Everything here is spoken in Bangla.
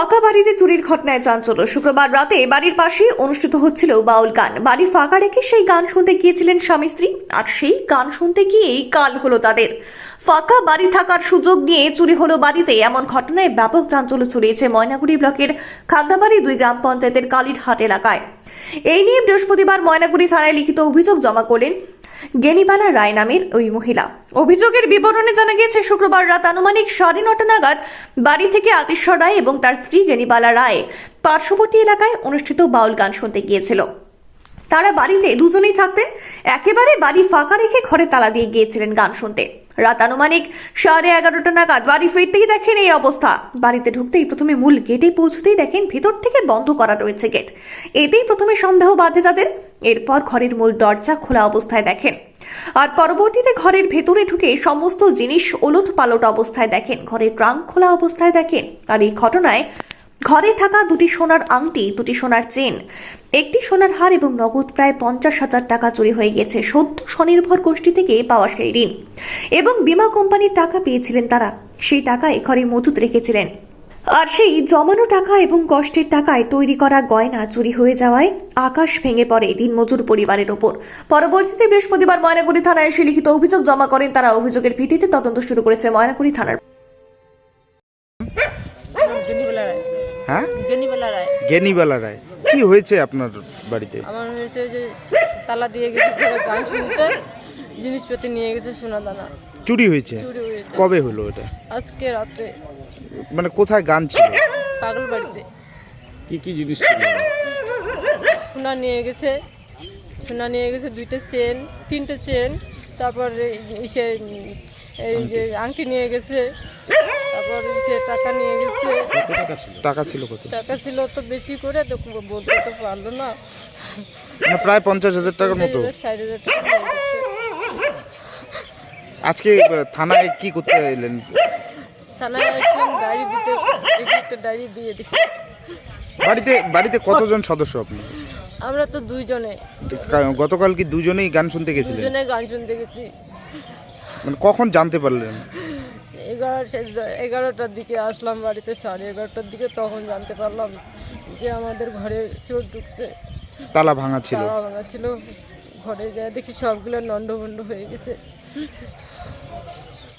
ফাঁকা বাড়িতে চুরির ঘটনায় চাঞ্চল্য। শুক্রবার রাতে বাড়ির পাশে অনুষ্ঠিত হচ্ছিল বাউল গান। বাড়ি ফাঁকা রেখে সেই গান শুনতে গিয়েছিলেন স্বামী স্ত্রী। আর সেই গান শুনতে গিয়েই কাল হলো তাদের। ফাঁকা বাড়ি থাকার সুযোগ নিয়ে চুরি হলো বাড়িতে এমন ঘটনায় ব্যাপক চাঞ্চল্য ছড়িয়েছে ময়নাগুড়ি ব্লকের খাগড়াবাড়ি দুই গ্রাম পঞ্চায়েতের কালীরহাট এলাকায়। এই নিয়ে বৃহস্পতিবার ময়নাগুড়ি থানায় লিখিত অভিযোগ জমা করলেন গেনিবালা রায় নামের ওই মহিলা। অভিযোগের বিবরণে জানা গিয়েছে, শুক্রবার রাত আনুমানিক সাড়ে নটা নাগাদ বাড়ি থেকে আতিশ্বর রায় এবং তার স্ত্রী গেনিবালা রায় পার্শ্ববর্তী এলাকায় অনুষ্ঠিত বাউল গান শুনতে গিয়েছিল। তারা বাড়িতে দুজনেই থাকতেন। একেবারে বাড়ি ফাঁকা রেখে ঘরে তালা দিয়ে গিয়েছিলেন গান শুনতে। রাত আনুমানিক সাড়ে এগারোটা নাগাদ বাড়ি ফিরতেই দেখেন এই অবস্থা। বাড়িতে ঢুকতেই প্রথমে মূল গেটে পৌঁছতেই দেখেন ভেতর থেকে বন্ধ করা রয়েছে গেট। এতেই প্রথমে সন্দেহ বাঁধে তাদের। এরপর ঘরের মূল দরজা খোলা অবস্থায় দেখেন। আর পরবর্তীতে ঘরের ভেতরে ঢুকে সমস্ত জিনিস ওলট পালট অবস্থায় দেখেন। ঘরের ট্রাঙ্ক খোলা অবস্থায় দেখেন। আর এই ঘটনায় ঘরে থাকা দুটি সোনার আংটি, দুটি সোনার চেন। একটি সোনার হার এবং নগদ প্রায় পঞ্চাশ হাজার টাকা চুরি হয়ে গেছে। সদ্য স্বনির্ভর গোষ্ঠী থেকে পাওয়া সেই ঋণ। এবং বীমা কোম্পানির টাকা পেয়েছিলেন তারা। সেই টাকা এ মজুত রেখেছিলেন। আর সেই জমানো টাকা এবং কষ্টের টাকায় তৈরি করা গয়না চুরি হয়ে যাওয়ায় আকাশ ভেঙে পড়ে দিনমজুর পরিবারের ওপর। পরবর্তীতে বৃহস্পতিবার ময়নাগুড়ি থানায় এসে লিখিত অভিযোগ জমা করেন তারা। অভিযোগের ভিত্তিতে তদন্ত শুরু করেছে ময়নাগুড়ি থানার হ্যাঁ? গেনিবেলা রায়। জ্ঞানীবালা রায়। কি হয়েছে আপনার বাড়িতে? আমার হয়েছে যে তালা দিয়ে গেছে গান শুনতে জিনিসপত্র নিয়ে গেছে সোনা দানা চুরি হয়েছে। কবে হলো এটা? আজকে রাত্রে। মানে কোথায় গান ছিল? পাগল বাড়িতে। কি কি জিনিস ছিল? সোনা নিয়ে গেছে সোনা নিয়ে গেছে দুইটা চেন তিনটে চেন তারপর এই যে আংটি নিয়ে গেছে। তারপর সে টাকা নিয়ে গেছে। টাকা ছিল? কত? টাকা ছিল তো বেশি করে তো বলতে তো পারল না। মানে প্রায় পঞ্চাশ হাজার টাকার মতো। ষাট হাজার টাকা নিয়ে গেছে। আজকে আহ, থানায় কি করতে এলেন? থানায় ডায়েরি দিতে একটা ডায়েরি দিয়ে দিই। বাড়িতে বাড়িতে কতজন সদস্য আপনি? আমরা তো দুইজনে। তো কা- গতকাল কি দুজনেই গান শুনতে গেছিলেন? দুজনে গান শুনতে গেছি। মানে কখন জানতে পারলেন? এগারো এগারোটার দিকে আসলাম বাড়িতে সাড়ে এগারোটার দিকে তখন জানতে পারলাম যে আমাদের ঘরে চোর ঢুকছে। তালা ভাঙা ছিল। তালা ভাঙা ছিল। ঘরে যায় দেখি সবগুলো নন্ডভন্ড হয়ে গেছে।